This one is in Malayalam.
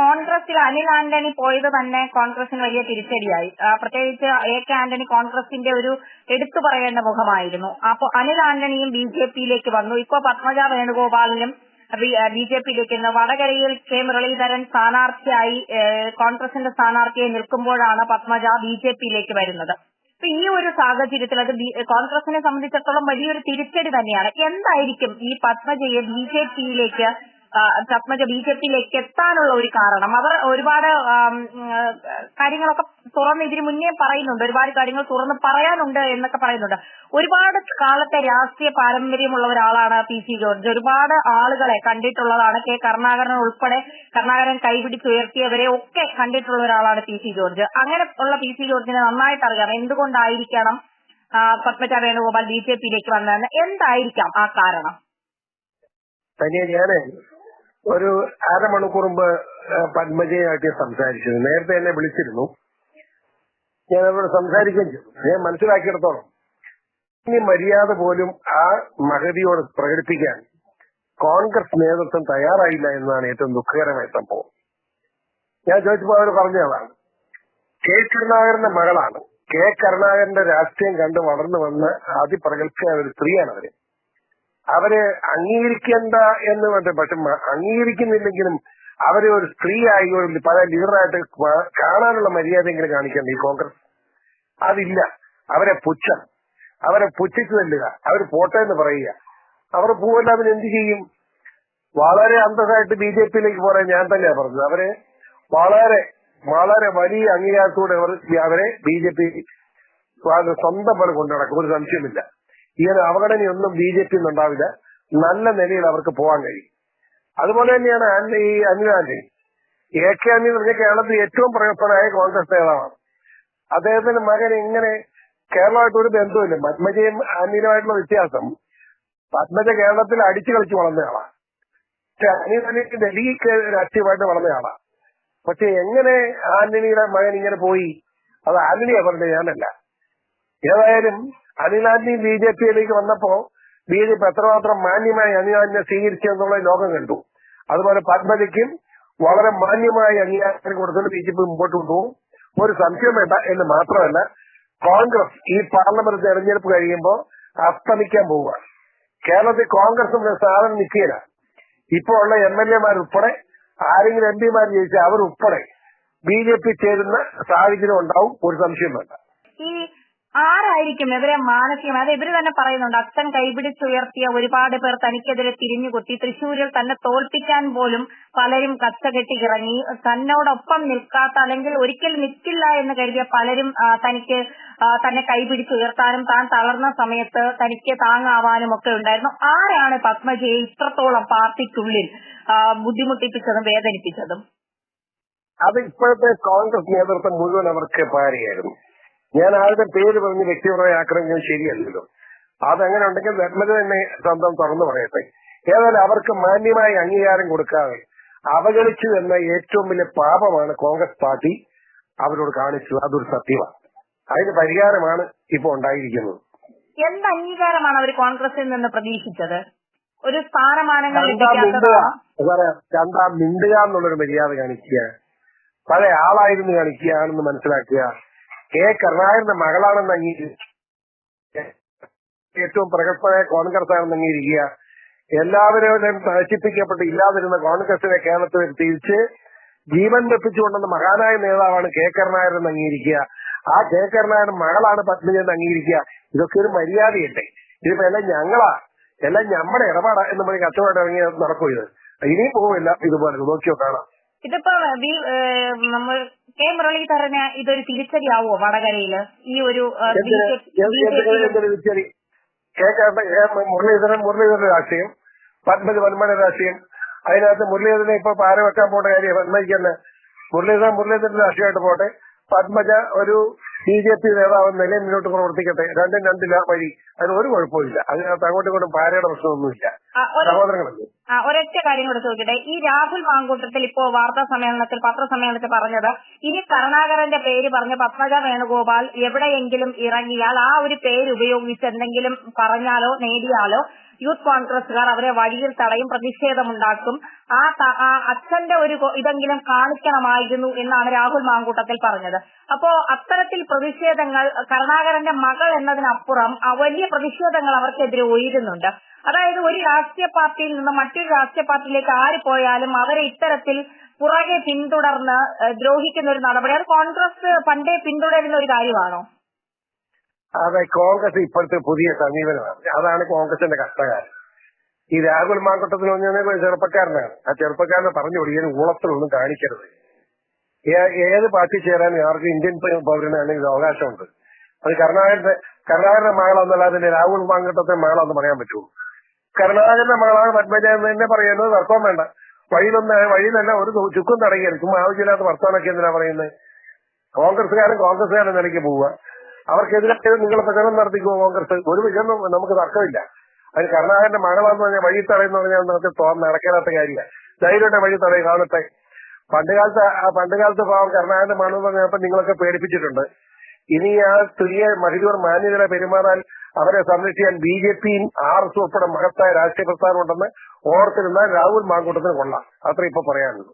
കോൺഗ്രസിൽ അനിൽ ആന്റണി പോയത് തന്നെ കോൺഗ്രസിന് വലിയ തിരിച്ചടിയായി. പ്രത്യേകിച്ച് എ കെ ആന്റണി കോൺഗ്രസിന്റെ ഒരു എടുത്തു പറയേണ്ട മുഖമായിരുന്നു. അപ്പൊ അനിൽ ആന്റണിയും ബി ജെ പിയിലേക്ക് വന്നു. ഇപ്പൊ പത്മജ വേണുഗോപാലിനും ബി ജെ പിയിലേക്ക് വടകരയിൽ കെ മുരളീധരൻ സ്ഥാനാർത്ഥിയായി കോൺഗ്രസിന്റെ സ്ഥാനാർത്ഥിയെ നിൽക്കുമ്പോഴാണ് പത്മജ ബി ജെ പിയിലേക്ക് വരുന്നത്. അപ്പൊ ഈ ഒരു സാഹചര്യത്തിൽ അത് കോൺഗ്രസിനെ സംബന്ധിച്ചിടത്തോളം വലിയൊരു തിരിച്ചടി തന്നെയാണ്. എന്തായിരിക്കും ഈ പത്മജയെ ബി ജെ പിയിലേക്ക് പത്മജ ബി ജെ പിയിലേക്ക് എത്താനുള്ള ഒരു കാരണം. അവർ ഒരുപാട് കാര്യങ്ങളൊക്കെ തുറന്ന് ഇതിനു മുന്നേ പറയുന്നുണ്ട്. ഒരുപാട് കാര്യങ്ങൾ തുറന്ന് പറയാനുണ്ട് എന്നൊക്കെ പറയുന്നുണ്ട്. ഒരുപാട് കാലത്തെ രാഷ്ട്രീയ പാരമ്പര്യമുള്ള ഒരാളാണ് പി സി ജോർജ്. ഒരുപാട് ആളുകളെ കണ്ടിട്ടുള്ളതാണ് കെ കരുണാകരൻ ഉൾപ്പെടെ കരുണാകരൻ കൈപിടിച്ചുയർത്തിയവരെ ഒക്കെ കണ്ടിട്ടുള്ള ഒരാളാണ് പി സി ജോർജ്. അങ്ങനെ ഉള്ള പി സി ജോർജിനെ നന്നായിട്ട് അറിയാം എന്തുകൊണ്ടായിരിക്കണം പത്മജ വേണുഗോപാൽ ബി ജെ പിയിലേക്ക് വന്നതെന്ന്? എന്തായിരിക്കാം ആ കാരണം? തനിയെ ഞാൻ ഒരു അരമണിക്കൂർ മുമ്പ് പത്മജയായിട്ട് സംസാരിച്ചത് നേരത്തെ എന്നെ വിളിച്ചിരുന്നു. ഞാൻ അവരോട് സംസാരിക്കുകയും ചെയ്തു. ഞാൻ മനസ്സിലാക്കിയിടത്തോളം. ഇനി മര്യാദ പോലും ആ മഹതിയോട് പ്രകടിപ്പിക്കാൻ കോൺഗ്രസ് നേതൃത്വം തയ്യാറായില്ല എന്നാണ് ഏറ്റവും ദുഃഖകരമായ സംഭവം. ഞാൻ ചോദിച്ചപ്പോൾ അവർ പറഞ്ഞതാണ് കെ കരുണാകരന്റെ മകളാണ്. കെ കരുണാകരന്റെ രാഷ്ട്രീയം കണ്ട് വളർന്നു വന്ന അതിപ്രഗത്ഭയായ ഒരു സ്ത്രീയാണ് അവർ. അവർ അംഗീകരിക്കേണ്ട എന്ന് പറഞ്ഞ പക്ഷെ അംഗീകരിക്കുന്നില്ലെങ്കിലും അവരെ ഒരു സ്ത്രീ ഒരു പല ലീഡറായിട്ട് കാണാനുള്ള മര്യാദയെങ്കിലും കാണിക്കണ്ട ഈ കോൺഗ്രസ്. അതില്ല. അവരെ പുച്ഛം. അവരെ പുച്ഛിച്ചു തല്ലുക. അവർ പോട്ടെ എന്ന് പറയുക. അവർ പോവല്ല അവരെന്ത് ചെയ്യും? വളരെ അന്തസ്സായിട്ട് ബി ജെ പിയിലേക്ക് പോരാൻ ഞാൻ തന്നെയാ പറഞ്ഞത്. അവരെ വളരെ വളരെ വലിയ അംഗീകാരത്തോടെ അവർ അവരെ ബി ജെ പി സ്വന്തം പോലെ കൊണ്ടു നടക്കും ഒരു സംശയമില്ല ഇങ്ങനെ അവഗണനയൊന്നും ബി ജെ പി ഉണ്ടാവില്ല. നല്ല നിലയിൽ അവർക്ക് പോകാൻ കഴിയും. അതുപോലെ തന്നെയാണ് ആന്റണി ഈ അനിൽ ആന്റണി. എ കെ ആന്റണി പറഞ്ഞ കേരളത്തിൽ ഏറ്റവും പ്രഗത്ഭനായ കോൺഗ്രസ് നേതാവാണ്. അദ്ദേഹത്തിന്റെ മകൻ ഇങ്ങനെ കേരളമായിട്ട് ഒരു ബന്ധവുമില്ല. പത്മജയും ആന്റണിയുമായിട്ടുള്ള വ്യത്യാസം. പത്മജ കേരളത്തിൽ അടിച്ചു കളിച്ച് വളർന്നയാളാണ് അനിൽ ആന്റണി ഡൽഹി രാഷ്ട്രീയമായിട്ട് വളർന്നയാളാണ് പക്ഷെ എങ്ങനെ ആന്റണിയുടെ മകൻ ഇങ്ങനെ പോയി? അത് ആന്റണിയാ പറഞ്ഞത് ഞാനല്ല. ഏതായാലും അനിൽ ആന്റണി ബി ജെ പിയിലേക്ക് വന്നപ്പോ ബി ജെ പി എത്രമാത്രം മാന്യമായി അനിൽ ആന്റണിയെ സ്വീകരിച്ചു എന്നുള്ള ലോകം കണ്ടു. അതുപോലെ പത്മജയ്ക്കും വളരെ മാന്യമായി അംഗീകാരം കൊടുത്തുകൊണ്ട് ബി ജെ പി മുമ്പോട്ട് കൊണ്ടുപോകും. ഒരു സംശയം വേണ്ട എന്ന് മാത്രമല്ല കോൺഗ്രസ് ഈ പാർലമെന്റ് തെരഞ്ഞെടുപ്പ് കഴിയുമ്പോൾ അസ്തമിക്കാൻ പോവുക. കേരളത്തിൽ കോൺഗ്രസ് സാധനം നിൽക്കില്ല ഇപ്പോൾ ഉള്ള എം എൽ എമാരുൾപ്പെടെ ആരെങ്കിലും എം പിമാർ ജയിച്ചാൽ അവരുൾപ്പെടെ ബി ജെ പി ചേരുന്ന സാഹചര്യം ഉണ്ടാവും. ഒരു സംശയം വേണ്ട. ഈ ആരായിരിക്കും ഇവരെ മാനസികമായി അത് ഇവർ തന്നെ പറയുന്നുണ്ട്. അച്ഛൻ കൈപിടിച്ചുയർത്തിയ ഒരുപാട് പേർ തനിക്കെതിരെ തിരിഞ്ഞുകുത്തി തൃശൂരിൽ തന്നെ തോൽപ്പിക്കാൻ പോലും പലരും കച്ചകെട്ടി ഇറങ്ങി തന്നോടൊപ്പം നിൽക്കാത്ത അല്ലെങ്കിൽ ഒരിക്കൽ നിൽക്കില്ല എന്ന് കരുതിയ പലരും തനിക്ക് തന്നെ കൈപിടിച്ചുയർത്താനും താൻ തളർന്ന സമയത്ത് തനിക്ക് താങ്ങാവാനും ഒക്കെ ഉണ്ടായിരുന്നു. ആരാണ് പത്മജയെ ഇത്രത്തോളം പാർട്ടിക്കുള്ളിൽ ബുദ്ധിമുട്ടിപ്പിച്ചതും വേദനിപ്പിച്ചതും? അത് ഇപ്പോഴത്തെ കോൺഗ്രസ് നേതൃത്വം മുഴുവൻ അവർക്ക് പാരയായിരുന്നു ഞാൻ ആരുടെ പേര് പറഞ്ഞ് വ്യക്തിപരമായി ആക്രമിക്കുന്നത് ശരിയല്ലല്ലോ. അതങ്ങനെ ഉണ്ടെങ്കിൽ ധർമ്മത തന്നെ സ്വന്തം തുറന്നു പറയട്ടെ. ഏതായാലും അവർക്ക് മാന്യമായ അംഗീകാരം കൊടുക്കാതെ അവഗണിച്ചു എന്ന ഏറ്റവും വലിയ പാപമാണ് കോൺഗ്രസ് പാർട്ടി അവരോട് കാണിച്ചത്. അതൊരു സത്യമാണ്. അതിന് പരിഹാരമാണ് ഇപ്പോൾ ഉണ്ടായിരിക്കുന്നത്. എന്ത് അംഗീകാരമാണ് അവർ കോൺഗ്രസിൽ നിന്ന് പ്രതീക്ഷിച്ചത്? ഒരു സ്ഥാനമാനങ്ങൾ രണ്ടാം മിണ്ടുക. എന്നുള്ളൊരു മര്യാദ കാണിക്കുക. പഴയ ആളായിരുന്നു കാണിക്കുകയാണെന്ന് മനസ്സിലാക്കുക. കെ കരുണാകരന്റെ മകളാണെന്ന് അംഗീകരിക്കുക ഏറ്റവും പ്രഗത്ഭനായ കോൺഗ്രസ് ആണെന്ന് അംഗീകരിക്കുക. എല്ലാവരും നശിപ്പിക്കപ്പെട്ട് ഇല്ലാതിരുന്ന കോൺഗ്രസിനെ കേരളത്തിൽ തിരിച്ച് ജീവൻ വെപ്പിച്ചുകൊണ്ടെന്ന മഹാനായ നേതാവാണ് കെ കരുണാകരൻ എന്ന് അംഗീകരിക്കുക. ആ കെ കരുണാകരൻ മകളാണ് പത്മിനി എന്ന് അംഗീകരിക്കുക. ഇതൊക്കെ ഒരു മര്യാദയല്ലേ? ഇതിപ്പോ എല്ലാം ഞങ്ങളാ. എല്ലാം ഞമ്മടെ ഇടപാടാ എന്ന് പറഞ്ഞ് കച്ചവടം ഇറങ്ങി നടക്കും ഇത്? ഇനിയും പോവില്ല ഇതുപോലെ? നോക്കിയോ കാണാം. ഇതിപ്പോ നമ്മൾ കെ മുരളീധരന് ഇതൊരു തിരിച്ചടിയാവോ വടകരയിൽ? ഈ ഒരു മുരളീധരൻ മുരളീധരൻ രാഷ്ട്രീയം പത്മജ് പത്മയുടെ രാഷ്ട്രീയം. അതിനകത്ത് മുരളീധരനെ ഇപ്പൊ പാര വെക്കാൻ പോകേണ്ട കാര്യം പത്മജയ്ക്ക് തന്നെ മുരളീധരൻ മുരളീധരൻ രാഷ്ട്രീയമായിട്ട് പോട്ടെ. പത്മജ ഒരു ബി ജെ പി നേതാവ് നിലയിൽ മുന്നോട്ട് പ്രവർത്തിക്കട്ടെ. രണ്ടും രണ്ടില്ല വഴി. അതിന് ഒരു കുഴപ്പമില്ല അതിനകത്ത് അങ്ങോട്ടും ഇങ്ങോട്ടും പാരയുടെ പ്രശ്നമൊന്നുമില്ല. സഹോദരങ്ങളല്ലേ? ഒരൊറ്റ കാര്യം കൂടെ ചോദിക്കട്ടെ. ഈ രാഹുൽ മാങ്കൂട്ടത്തിൽ ഇപ്പോ വാർത്താ സമ്മേളനത്തിൽ പത്രസമ്മേളനത്തിൽ പറഞ്ഞത് ഇനി കരുണാകരന്റെ പേര് പറഞ്ഞ പത്മജ വേണുഗോപാൽ എവിടെയെങ്കിലും ഇറങ്ങിയാൽ ആ ഒരു പേര് ഉപയോഗിച്ച് എന്തെങ്കിലും പറഞ്ഞാലോ നേടിയാലോ യൂത്ത് കോൺഗ്രസുകാർ അവരെ വഴിയിൽ തടയും പ്രതിഷേധമുണ്ടാക്കും. ആ അച്ഛന്റെ ഒരു ഇതെങ്കിലും കാണിക്കണമായിരുന്നു എന്നാണ് രാഹുൽ മാങ്കൂട്ടത്തിൽ പറഞ്ഞത്. അപ്പോ അത്തരത്തിൽ പ്രതിഷേധങ്ങൾ കരുണാകരന്റെ മകൾ എന്നതിനപ്പുറം വലിയ പ്രതിഷേധങ്ങൾ അവർക്കെതിരെ ഉയരുന്നുണ്ട്. അതായത് ഒരു രാഷ്ട്രീയ പാർട്ടിയിൽ നിന്ന് മറ്റൊരു രാഷ്ട്രീയ പാർട്ടിയിലേക്ക് ആര് പോയാലും അവരെ ഇത്തരത്തിൽ പുറകെ പിന്തുടർന്ന് ദ്രോഹിക്കുന്ന ഒരു നടപടി. അത് കോൺഗ്രസ് പണ്ടേ പിന്തുടരുന്ന ഒരു കാര്യമാണോ? അതെ കോൺഗ്രസ് ഇപ്പോഴത്തെ പുതിയ സമീപനമാണ്. അതാണ് കോൺഗ്രസിന്റെ കഷ്ടകാലം. ഈ രാഹുൽ മാങ്കട്ടത്തിൽ പറഞ്ഞാൽ ചെറുപ്പക്കാരനാണ്. ആ ചെറുപ്പക്കാരനെ പറഞ്ഞു കൊടുക്കാൻ ഊളത്തിലൊന്നും കാണിക്കരുത്. ഏത് പാർട്ടി ചേരാൻ ആർക്കും ഇന്ത്യൻ പൗരനാണെങ്കിൽ അവകാശമുണ്ട്. അത് കരുണാകരന്റെ കരുണാകരന്റെ മകളെന്നല്ലാതെ രാഹുൽ മാങ്കട്ടത്തെ മകളെന്ന് പറയാൻ പറ്റുള്ളൂ. കരുണാകരന്റെ മകളാണ് പത്മജ എന്ന് തന്നെ പറയുന്നത്. തർക്കം വേണ്ട. വഴിയിലൊന്ന് വഴിയിൽ തന്നെ ഒരു ചുക്കും തടയുകയാണ്. ചുമ്മാ ആവശ്യമില്ലാത്ത വർത്തമാനൊക്കെ എന്തിനാ പറയുന്നത്? കോൺഗ്രസ്സുകാരൻ കോൺഗ്രസ്സുകാരൻ നിലയ്ക്ക് പോവുക. അവർക്കെതിരെ നിങ്ങൾ പ്രചരണം നടത്തിക്കുമോ കോൺഗ്രസ്? ഒരു വിഷയം നമുക്ക് തർക്കമില്ല. അതിന് കർണാടകന്റെ മാനവാന്ന് പറഞ്ഞാൽ വഴി തടയെന്ന് പറഞ്ഞാൽ നമുക്ക് നടക്കാത്ത കാര്യമില്ല. ധൈര്യമായിട്ട് വഴി തടയും. കാണട്ടെ പണ്ട് കാലത്ത് ആ പണ്ട് കാലത്ത് പാവം കർണാടകന്റെ മകളെന്ന് പറഞ്ഞപ്പോ നിങ്ങളൊക്കെ പേടിപ്പിച്ചിട്ടുണ്ട്. ഇനി ആ സ്ത്രീയെ മഹിജൂർ മാന്യതരെ പെരുമാറാൻ അവരെ സംരക്ഷിക്കാൻ ബി ജെ പിയും ആർ എസ് ഉൾപ്പെടെ മഹത്തായ രാഷ്ട്രീയ പ്രസ്ഥാനം ഉണ്ടെന്ന് ഓർത്തിരുന്നാൽ രാഹുൽ മാങ്കൂട്ടത്തിന് കൊള്ളാം. അത്ര ഇപ്പൊ പറയാനുള്ളൂ.